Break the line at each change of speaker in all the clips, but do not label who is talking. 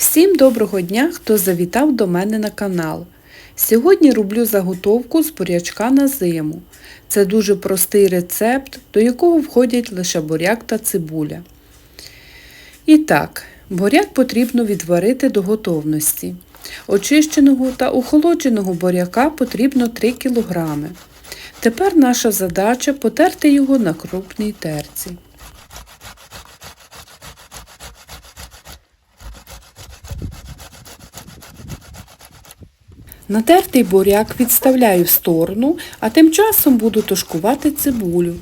Всім доброго дня, хто завітав до мене на канал. Сьогодні роблю заготовку з бурячка на зиму. Це дуже простий рецепт, до якого входять лише буряк та цибуля. І так, буряк потрібно відварити до готовності. Очищеного та охолодженого буряка потрібно 3 кг. Тепер наша задача потерти його на крупній терці. Натертий буряк відставляю в сторону, а тим часом буду тушкувати цибулю.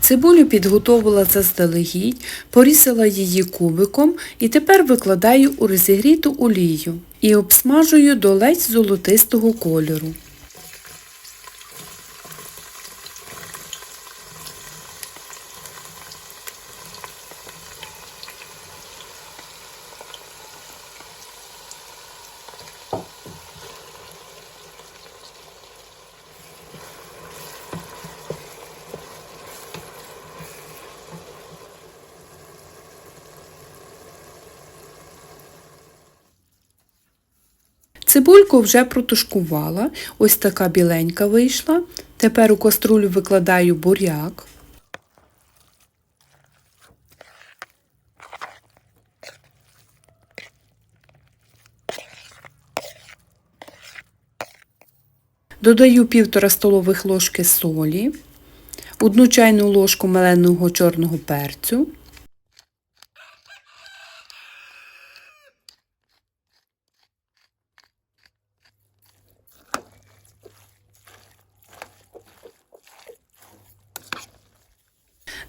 Цибулю підготовила заздалегідь, порізала її кубиком і тепер викладаю у розігріту олію і обсмажую до ледь золотистого кольору. Цибульку вже протушкувала, ось така біленька вийшла. Тепер у каструлю викладаю буряк. Додаю півтора столових ложки солі, одну чайну ложку меленого чорного перцю,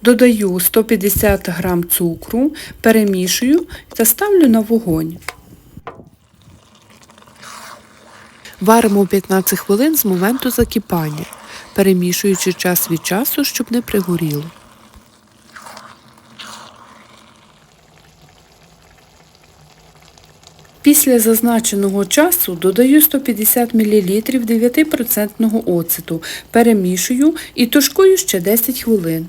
Додаю 150 г цукру, перемішую та ставлю на вогонь. Варимо 15 хвилин з моменту закипання, перемішуючи час від часу, щоб не пригоріло. Після зазначеного часу додаю 150 мл 9% оцету, перемішую і тушкую ще 10 хвилин.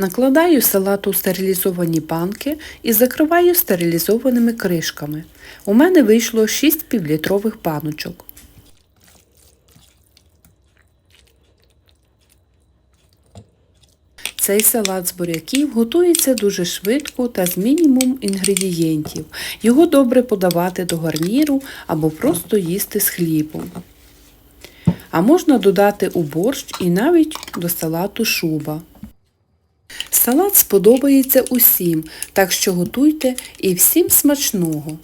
Накладаю салат у стерилізовані банки і закриваю стерилізованими кришками. У мене вийшло 6 півлітрових баночок. Цей салат з буряків готується дуже швидко та з мінімум інгредієнтів. Його добре подавати до гарніру або просто їсти з хлібом. А можна додати у борщ і навіть до салату шуба. Салат сподобається усім, так що готуйте і всім смачного.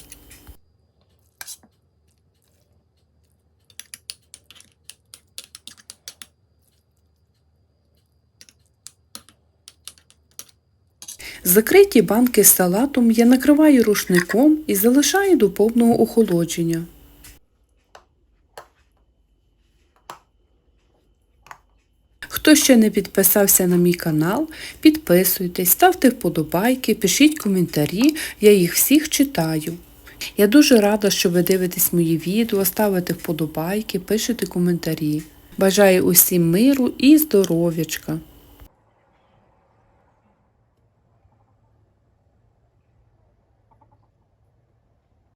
Закриті банки з салатом я накриваю рушником і залишаю до повного охолодження. Хто ще не підписався на мій канал, підписуйтесь, ставте вподобайки, пишіть коментарі, я їх всіх читаю. Я дуже рада, що ви дивитесь мої відео, ставите вподобайки, пишете коментарі. Бажаю усім миру і здоров'ячка!